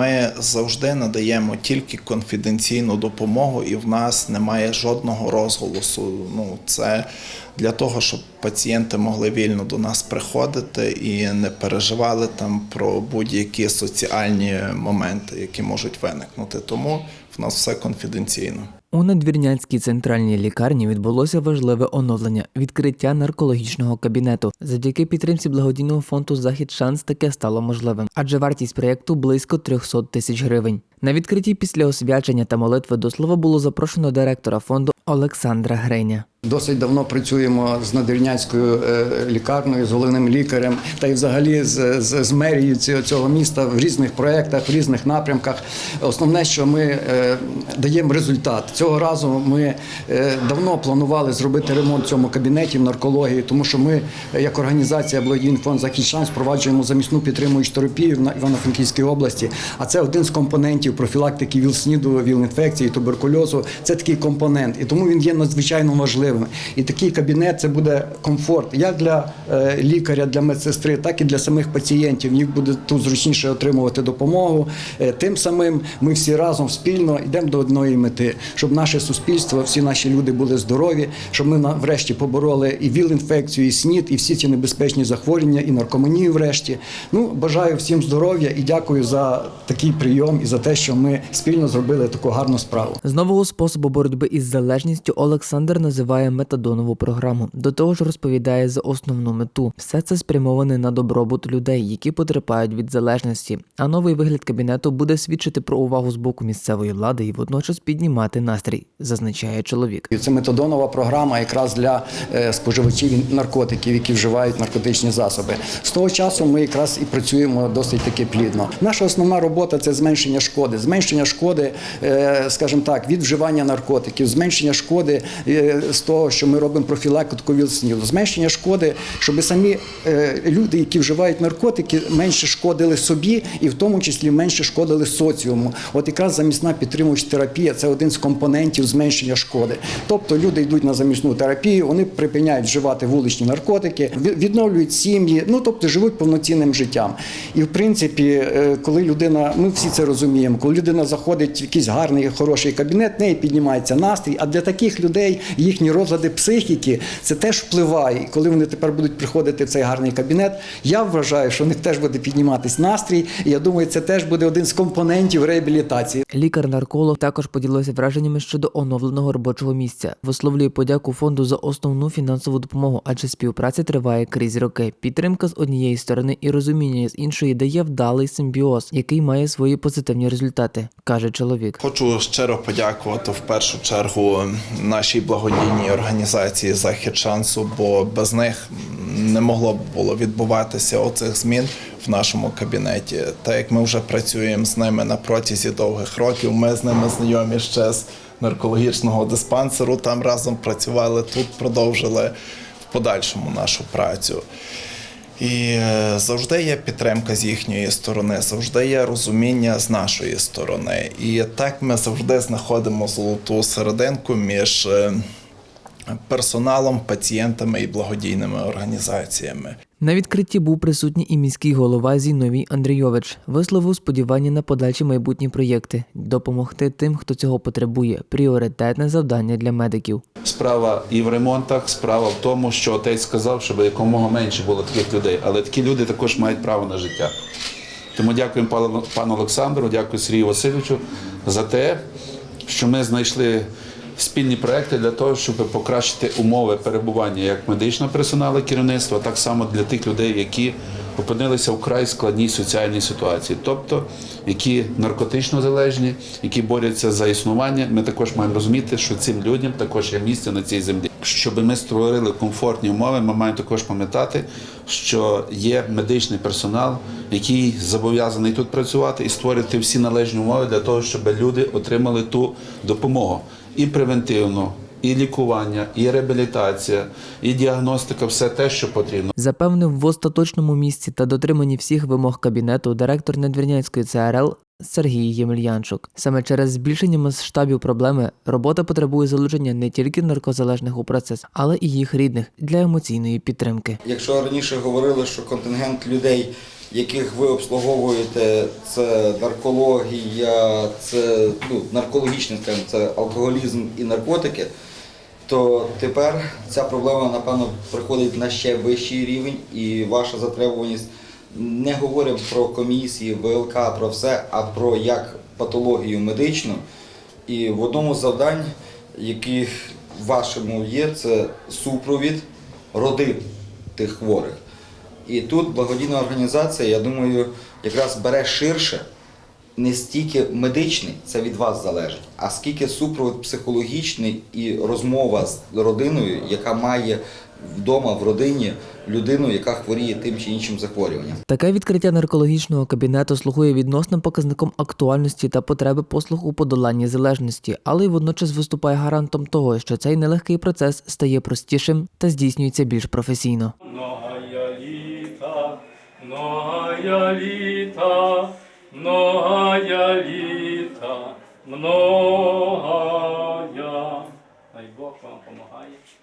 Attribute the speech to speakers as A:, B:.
A: Ми завжди надаємо тільки конфіденційну допомогу, і в нас немає жодного розголосу. Ну, це для того, щоб пацієнти могли вільно до нас приходити і не переживали там про будь-які соціальні моменти, які можуть виникнути. Тому в нас все конфіденційно.
B: У надвірнянській центральній лікарні відбулося важливе оновлення відкриття наркологічного кабінету. Завдяки підтримці благодійного фонду Захід Шанс таке стало можливим, адже вартість проєкту близько 300 тисяч гривень. На відкритті після освячення та молитви до слова було запрошено директора фонду Олександра Греня.
C: Досить давно працюємо з надвірнянською е, лікарнею, з головним лікарем та й взагалі з, з, з мерією цього, міста в різних проєктах, в різних напрямках. Основне, що ми е, даємо результат. Цього разу ми е, давно планували зробити ремонт цьому кабінеті в наркології, тому що ми, як організація Благодійний фонд «Захід шанс» впроваджуємо замісну підтримуючу терапію в Івано-Франківській області. А це один з компонентів профілактики ВІЛ-СНІДу, ВІЛ-інфекції, туберкульозу. Це такий компонент, і тому він є надзвичайно важливим. І такий кабінет це буде комфорт як для е, лікаря, для медсестри, так і для самих пацієнтів. Їх буде тут зручніше отримувати допомогу. Е, Тим самим ми всі разом спільно йдемо до одної мети, щоб наше суспільство, всі наші люди були здорові, щоб ми врешті побороли і ВІЛ-інфекцію, і СНІД, і всі ці небезпечні захворювання, і наркоманію. Врешті, ну бажаю всім здоров'я і дякую за такий прийом і за те, що ми спільно зробили таку гарну справу.
B: З нового способу боротьби із залежністю Олександр називає метадонову програму. До того ж, розповідає за основну мету. Все це спрямоване на добробут людей, які потерпають від залежності. А новий вигляд кабінету буде свідчити про увагу з боку місцевої влади і водночас піднімати настрій, зазначає чоловік.
C: Це метадонова програма якраз для е, споживачів наркотиків, які вживають наркотичні засоби. З того часу ми якраз і працюємо досить таки плідно. Наша основна робота це зменшення шкоди, зменшення шкоди, е, скажімо так, від вживання наркотиків, зменшення шкоди е, з того, що ми робимо профілактику ВІЛ-СНІДу, зменшення шкоди, щоб самі е, люди, які вживають наркотики, менше шкодили собі і в тому числі менше шкодили соціуму. От якраз замісна підтримуюча терапія це один з компонентів зменшення шкоди. Тобто люди йдуть на замісну терапію, вони припиняють вживати вуличні наркотики, відновлюють сім'ї, ну тобто живуть повноцінним життям. І в принципі, е, коли людина, ми всі це розуміємо, коли людина заходить в якийсь гарний, хороший кабінет, неї піднімається настрій. А для таких людей їхні розлади психіки це теж впливає. І коли вони тепер будуть приходити в цей гарний кабінет, я вважаю, що у них теж буде підніматись настрій. І я думаю, це теж буде один з компонентів реабілітації.
B: Лікар-нарколог також поділився враженнями щодо оновленого робочого місця. Висловлює подяку фонду за основну фінансову допомогу, адже співпраця триває крізь роки. Підтримка з однієї сторони і розуміння з іншої дає вдалий симбіоз, який має свої позитивні результати, каже чоловік.
A: Хочу щиро подякувати в першу чергу нашій благодійній організації Захід шансу, бо без них не могло б було відбуватися оцих змін в нашому кабінеті. Так як ми вже працюємо з ними на протязі довгих років, ми з ними знайомі ще з наркологічного диспансеру. Там разом працювали, тут продовжили в подальшому нашу працю. І е, завжди є підтримка з їхньої сторони, завжди є розуміння з нашої сторони. І так ми завжди знаходимо золоту серединку між е, персоналом, пацієнтами і благодійними організаціями.
B: На відкритті був присутній і міський голова Зіновій Андрійович. Висловив сподівання на подальші майбутні проєкти, допомогти тим, хто цього потребує. Пріоритетне завдання для медиків.
D: Справа і в ремонтах, справа в тому, що отець сказав, щоб якомога менше було таких людей. Але такі люди також мають право на життя. Тому дякуємо пану пану Олександру, дякую Сергію Васильовичу за те, що ми знайшли спільні проекти для того, щоб покращити умови перебування як медичного персоналу керівництва, так само для тих людей, які опинилися в край складній соціальній ситуації, тобто які наркотично залежні, які борються за існування. Ми також маємо розуміти, що цим людям також є місце на цій землі. Щоб ми створили комфортні умови, ми маємо також пам'ятати, що є медичний персонал, який зобов'язаний тут працювати і створити всі належні умови для того, щоб люди отримали ту допомогу і превентивно. і лікування, і реабілітація, і діагностика все те, що потрібно.
B: Запевнив в остаточному місці та дотриманні всіх вимог кабінету директор Надвірнянської ЦРЛ Сергій Ємельянчук. Саме через збільшення масштабів проблеми робота потребує залучення не тільки наркозалежних у процес, але і їх рідних для емоційної підтримки.
E: Якщо раніше говорили, що контингент людей, яких ви обслуговуєте, це наркологія, це ну, наркологічний, скажімо, це алкоголізм і наркотики, то тепер ця проблема, напевно, приходить на ще вищий рівень, і ваша затребуваність не говоримо про комісії, ВЛК, про все, а про як патологію медичну. І в одному з завдань, які в вашому є, це супровід родин тих хворих. І тут благодійна організація, я думаю, якраз бере ширше, не стільки медичний, це від вас залежить, а скільки супровід психологічний і розмова з родиною, яка має вдома в родині людину, яка хворіє тим чи іншим захворюванням.
B: Таке відкриття наркологічного кабінету слугує відносним показником актуальності та потреби послуг у подоланні залежності, але й водночас виступає гарантом того, що цей нелегкий процес стає простішим та здійснюється більш професійно.
F: Многая літа, многая літа, многая літа, многая. Дай Бог вам помагає.